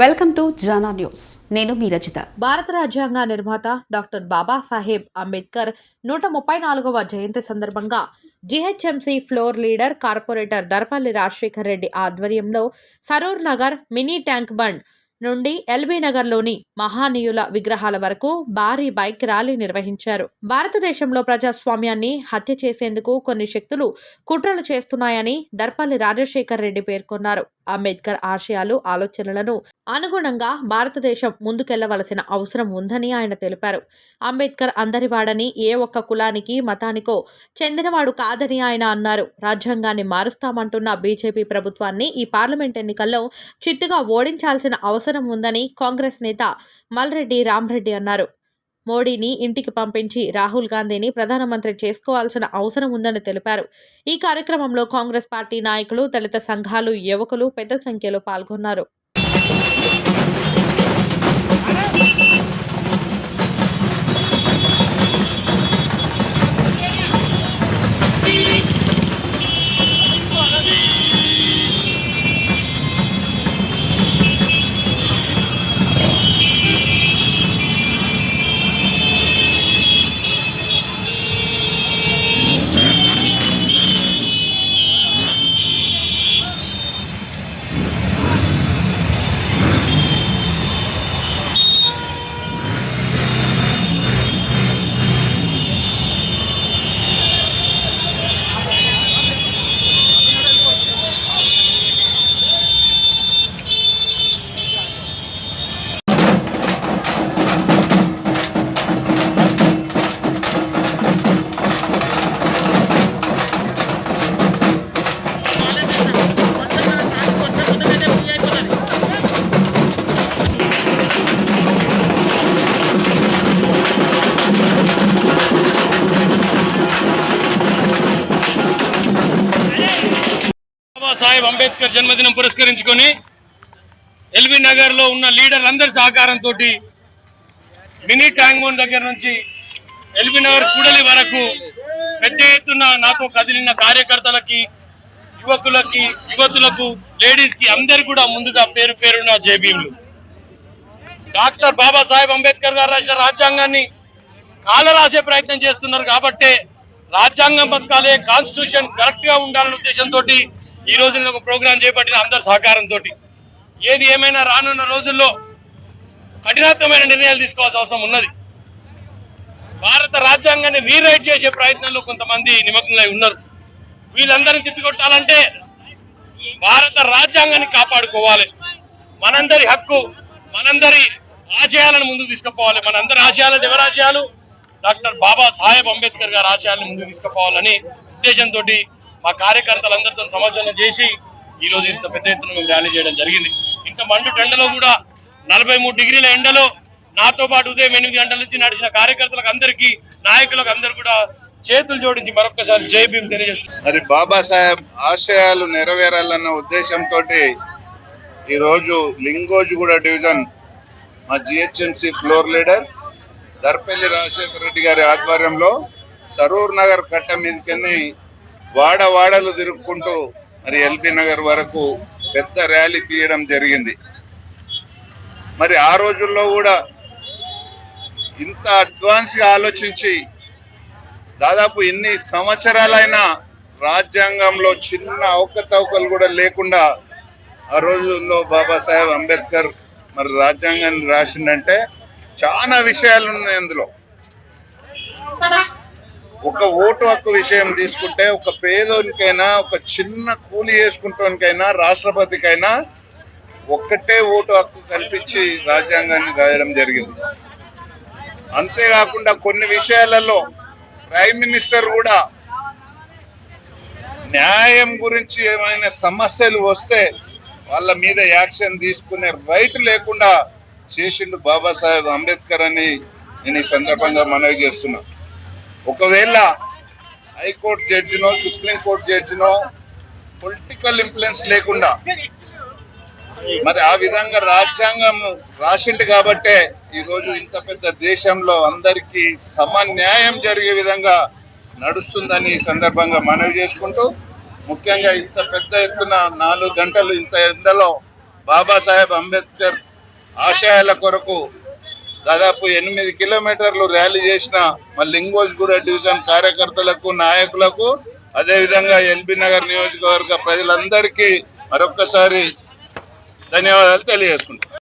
Welcome to Jana news. నేను మీ రచిత. భారత రాజ్యాంగ నిర్మాత డాక్టర్ బాబాసాహెబ్ అంబేద్కర్ నూట ముప్పై నాలుగవ జయంతి సందర్భంగా GHMC floor leader corporator Darpalli Rajasekhar Reddy ఆధ్వర్యంలో Saroor Nagar mini tank bund నుండి ఎల్బీ నగర్లోని మహానీయుల విగ్రహాల వరకు భారీ బైక్ ర్యాలీ నిర్వహించారు. భారతదేశంలో ప్రజాస్వామ్యాన్ని హత్య చేసేందుకు కొన్ని శక్తులు కుట్రలు చేస్తున్నాయని దర్పల్లి రాజశేఖర్ రెడ్డి పేర్కొన్నారు. అంబేద్కర్ ఆశయాలు ఆలోచనలను అనుగుణంగా భారతదేశం ముందుకెళ్ళవలసిన అవసరం ఉందని ఆయన తెలిపారు. అంబేద్కర్ అందరివాడని ఏ ఒక్క కులానికి మతానికో చెందినవాడు కాదని ఆయన అన్నారు. రాజ్యాంగాన్ని మారుస్తామంటున్న బీజేపీ ప్రభుత్వాన్ని ఈ పార్లమెంట్ ఎన్నికల్లో చిట్టుగా ఓడించాల్సిన అవసరం ఉందని కాంగ్రెస్ నేత మల్రెడ్డి రామ్రెడ్డి అన్నారు. మోడీని ఇంటికి పంపించి రాహుల్ గాంధీని ప్రధానమంత్రి చేసుకోవాల్సిన అవసరం ఉందని తెలిపారు. ఈ కార్యక్రమంలో కాంగ్రెస్ పార్టీ నాయకులు దళిత సంఘాలు యువకులు పెద్ద సంఖ్యలో పాల్గొన్నారు. బాబాసాహెబ్ అంబేద్కర్ జన్మదినం పురస్కరించుకొని ఎల్బీ నగర్లో ఉన్న లీడర్లందరి సహకారంతో మినీ ట్యాంక్ బండ్ దగ్గర నుంచి ఎల్బీ నగర్ కూడలి వరకు పెద్ద ఎత్తున నాతో కదిలిన కార్యకర్తలకి యువకులకి యువతులకు లేడీస్కి అందరు కూడా ముందుగా పేరు పేరున జేబీలు. డాక్టర్ బాబాసాహెబ్ అంబేద్కర్ గారు రాసిన రాజ్యాంగాన్ని కాలరాసే ప్రయత్నం చేస్తున్నారు కాబట్టే రాజ్యాంగం బతకాలే కాన్స్టిట్యూషన్ కరెక్ట్గా ఉండాలనే ఉద్దేశంతో ఈ రోజు నేను ఒక ప్రోగ్రాం చేపట్టిన అందరి సహకారంతో ఏది ఏమైనా రానున్న రోజుల్లో కఠినత్వమైన నిర్ణయాలు తీసుకోవాల్సిన అవసరం ఉన్నది. భారత రాజ్యాంగాన్ని రీరైట్ చేసే ప్రయత్నంలో కొంతమంది నిమగ్నమై ఉన్నారు. వీళ్ళందరినీ తిప్పికొట్టాలంటే భారత రాజ్యాంగాన్ని కాపాడుకోవాలి. మనందరి హక్కు మనందరి ఆశయాలను ముందుకు తీసుకుపోవాలి. మనందరి ఆశయాలు ఎవరి ఆశయాలు? డాక్టర్ బాబా సాహెబ్ అంబేద్కర్ గారి ఆశయాలను ముందుకు తీసుకుపోవాలని ఉద్దేశంతో మా కార్యకర్తలందరితో సమాచారం చేసి ఈరోజు ఇంత పెద్ద ఎత్తున మేము ర్యాలీ చేయడం జరిగింది. ఇంత మండు ఎండలో కూడా నలభై మూడు డిగ్రీల ఎండలో నాతో పాటు ఉదయం ఎనిమిది గంటల నుంచి నడిచిన కార్యకర్తలకు అందరికీ నాయకులకు అందరు కూడా చేతులు జోడించి మరొకసారి జై భీమ్ తెలియజేస్తున్నారు బాబా బాబాసాహెబ్ ఆశయాలు నెరవేరాలన్న ఉద్దేశంతో ఈరోజు లింగోజుగూడ డివిజన్ మా GHMC floor leader Darpalli Rajasekhara Reddy గారి ఆధ్వర్యంలో సరూర్ నగర్ కట్ట మీదకెళ్ళి వాడ వాడలు తిరుక్కుంటూ మరి ఎల్బీ నగర్ వరకు పెద్ద ర్యాలీ తీయడం జరిగింది. మరి ఆ రోజుల్లో కూడా ఇంత అడ్వాన్స్గా ఆలోచించి దాదాపు ఎన్ని సంవత్సరాలైనా రాజ్యాంగంలో చిన్న అవకతవకలు కూడా లేకుండా ఆ రోజుల్లో బాబాసాహెబ్ అంబేద్కర్ మరి రాజ్యాంగాన్ని రాసిందంటే చాలా విషయాలు ఉన్నాయి అందులో. ఒక ఓటు హక్కు విషయం తీసుకుంటే ఒక పేదోనికైనా ఒక చిన్న కూలి చేసుకుంటానికైనా రాష్ట్రపతికైనా ఒక్కటే ఓటు హక్కు కల్పించి రాజ్యాంగాన్ని రాయడం జరిగింది. అంతేకాకుండా కొన్ని విషయాలలో ప్రైమ్ మినిస్టర్ కూడా న్యాయం గురించి ఏమైనా సమస్యలు వస్తే వాళ్ళ మీద యాక్షన్ తీసుకునే రైట్ లేకుండా చేసిండు బాబాసాహెబ్ అంబేద్కర్ అని నేను ఈ సందర్భంగా మనవి చేస్తున్నాను ఒకవేళ హైకోర్టు జడ్జినో సుప్రీంకోర్టు జడ్జినో పొలిటికల్ ఇన్ఫ్లుయెన్స్ లేకుండా మరి ఆ విధంగా రాజ్యాంగం రాసిండు కాబట్టే ఈరోజు ఇంత పెద్ద దేశంలో అందరికీ సమన్యాయం జరిగే విధంగా నడుస్తుందని ఈ సందర్భంగా మనవి చేసుకుంటూ ముఖ్యంగా ఇంత పెద్ద ఎత్తున నాలుగు గంటలు ఇంత ఎండలో బాబాసాహెబ్ అంబేద్కర్ ఆశయాల కొరకు దాదాపు ఎనిమిది కిలోమీటర్లు ర్యాలీ చేసిన మా లింగోజ్గూడ డివిజన్ కార్యకర్తలకు నాయకులకు అదేవిధంగా ఎల్బీ నగర్ నియోజకవర్గ ప్రజలందరికీ మరొక్కసారి ధన్యవాదాలు తెలియజేసుకుంటాం